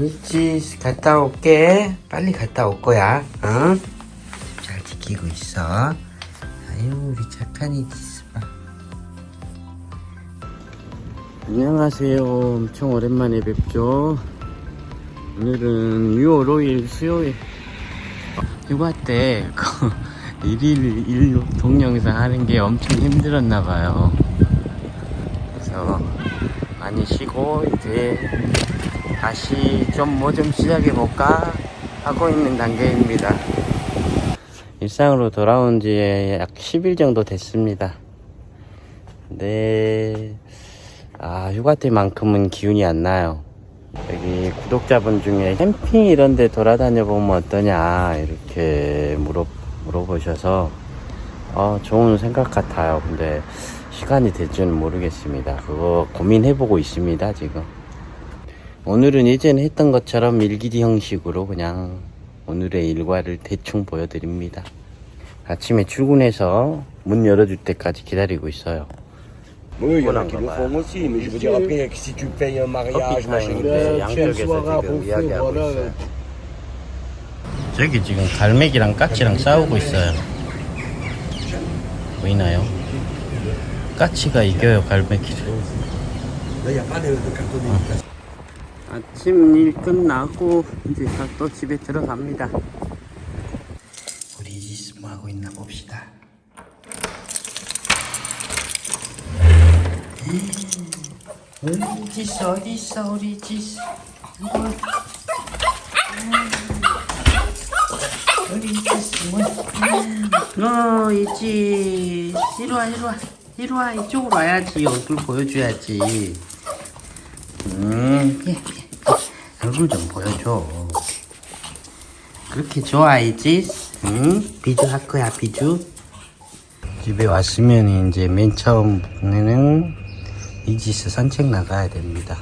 일찍 갔다 올게. 빨리 갔다 올 거야. 응? 잘 지키고 있어. 아유, 우리 착한 이지스 봐. 안녕하세요. 엄청 오랜만에 뵙죠. 오늘은 6월 5일 수요일. 휴가 때, 그, 일일 일 동영상 하는 게 엄청 힘들었나 봐요. 그래서 많이 쉬고 이제 다시 좀 뭐 좀 시작해 볼까 하고 있는 단계입니다. 일상으로 돌아온 지 약 10일 정도 됐습니다. 네. 아, 휴가 때만큼은 기운이 안 나요. 여기 구독자분 중에 캠핑 이런 데 돌아다녀 보면 어떠냐 이렇게 물어, 물어보셔서 어, 좋은 생각 같아요. 근데 시간이 될지는 모르겠습니다. 그거 고민해보고 있습니다, 지금. 오늘은 예전에 했던 것처럼 일기리 형식으로 그냥 오늘의 일과를 대충 보여드립니다. 아침에 출근해서 문 열어줄 때까지 기다리고 있어요. Oui, il y en a Voilà, qui le font aussi, mais je veux dire après, si tu payes un mariage, 커피 machin, 타임인데 양쪽에서 지금 이야기하고 있어요. 저기 지금 갈매기랑 까치랑 싸우고 있어요. 보이나요? 까치가 이겨요 갈매기를. Là, 아침 일 끝나고 이제 다또 집에 들어갑니다. 우리 이지스 뭐 하고 있나 봅시다. 우리 이지스 어디 있어 우리 이지스? 우리 이지스 뭐? 어 이지스 이리 와 이리 와 이리 와 이쪽으로 와야지 얼굴 보여줘야지. 음, 예, 예. 얼굴 좀 보여줘. 그렇게 좋아이지? 응? 비주 할 거야, 비주? 집에 왔으면 이제 맨 처음에는 이지스 산책 나가야 됩니다.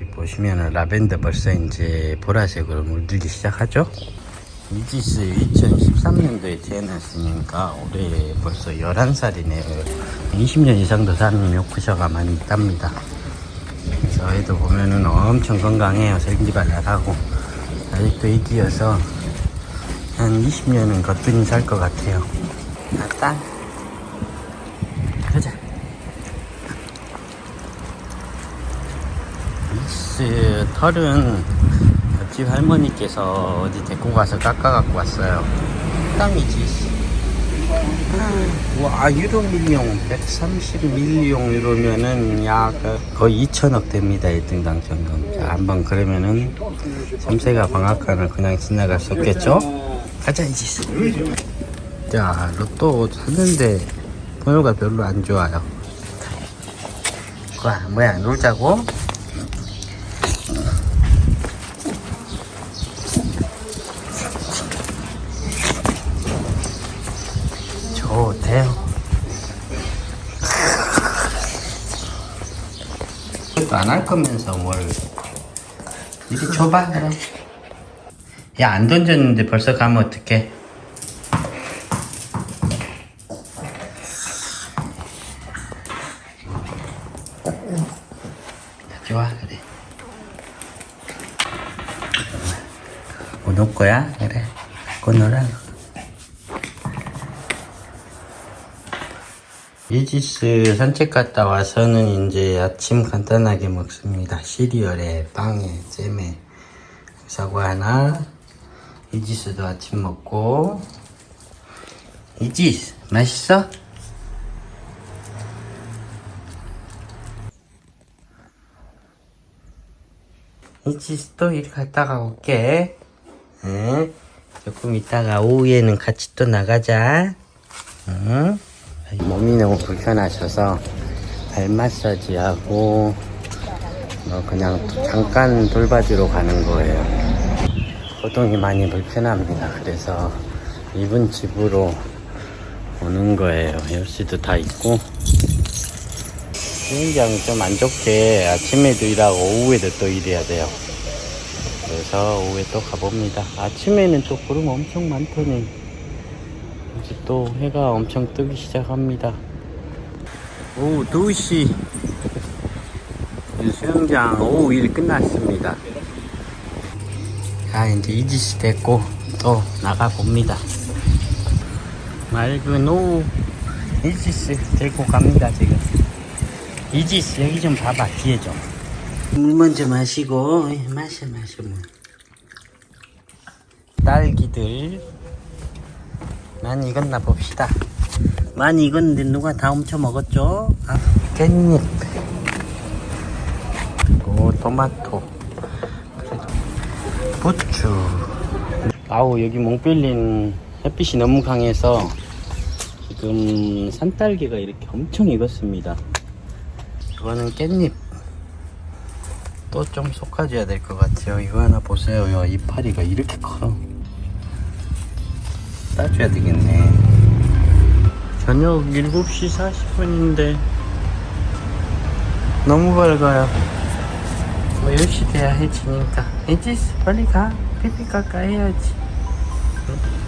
여기 보시면은 라벤더 벌써 이제 보라색으로 물들기 시작하죠? 이지스 2013년도에 태어났으니까 올해 벌써 11살이네요. 20년 이상도 산 요크셔가 많이 있답니다. 애도 보면은 엄청 건강해요. 생기발랄하고. 아직도 애기여서 한 20년은 거뜬히 살 것 같아요. 아따. 가자. 이스 털은 옆집 할머니께서 어디 데리고 가서 깎아갖고 왔어요. 땅이지. 와 유로 밀용 130 밀용 유로면은 약 거의 2천억 됩니다 1등 당첨금 자 한번 그러면은 삼세가 방앗간을 그냥 지나갈 수 없겠죠? 가자 이제. 자 로또 샀는데 번호가 별로 안 좋아요. 와 뭐야 놀자고 좋대요. 안할 거면서 뭘 이리 줘봐 그럼. 야안 던졌는데 벌써 가면 어떡해? 좋아 그래. 뭐놀 거야? 그래. 그거 놀아. 이지스 산책 갔다 와서는 이제 아침 간단하게 먹습니다. 시리얼에 빵에 잼에 사과 하나. 이지스도 아침 먹고. 이지스 맛있어? 이지스 또 일 갔다가 올게. 응? 조금 있다가 오후에는 같이 또 나가자. 응? 몸이 너무 불편하셔서 발 마사지하고 뭐 그냥 잠깐 돌봐주러 가는 거예요. 거동이 많이 불편합니다. 그래서 이분 집으로 오는 거예요. 열쇠도 다 있고 수영장 좀 안 좋게 아침에도 일하고 오후에도 또 일해야 돼요. 그래서 오후에 또 가봅니다. 아침에는 또 구름 엄청 많더니 이제 또 해가 엄청 뜨기 시작합니다. 오후 2시. 수영장 오후 일 끝났습니다. 자 이제 이지씨 됐고 또 나가 봅니다. 맑은 오후 이지씨 데리고 갑니다 지금. 이지씨 여기 좀 봐봐 뒤에 좀 물 먼저 마시고 예, 마셔 마셔 물. 딸기들 많이 익었나 봅시다. 많이 익었는데 누가 다 훔쳐 먹었죠? 아, 깻잎. 그리고 토마토. 그래도 부추. 아우 여기 몽빌린 햇빛이 너무 강해서 지금 산딸기가 이렇게 엄청 익었습니다. 이거는 깻잎. 또 좀 솎아줘야 될 것 같아요. 이거 하나 보세요. 야, 이파리가 이렇게 커 따줘야 되겠네. 저녁 7시 40분인데 너무 밝아요. 뭐 10시 돼야 해지니까. 에지스 빨리 가. 피피 깎아 해야지. 에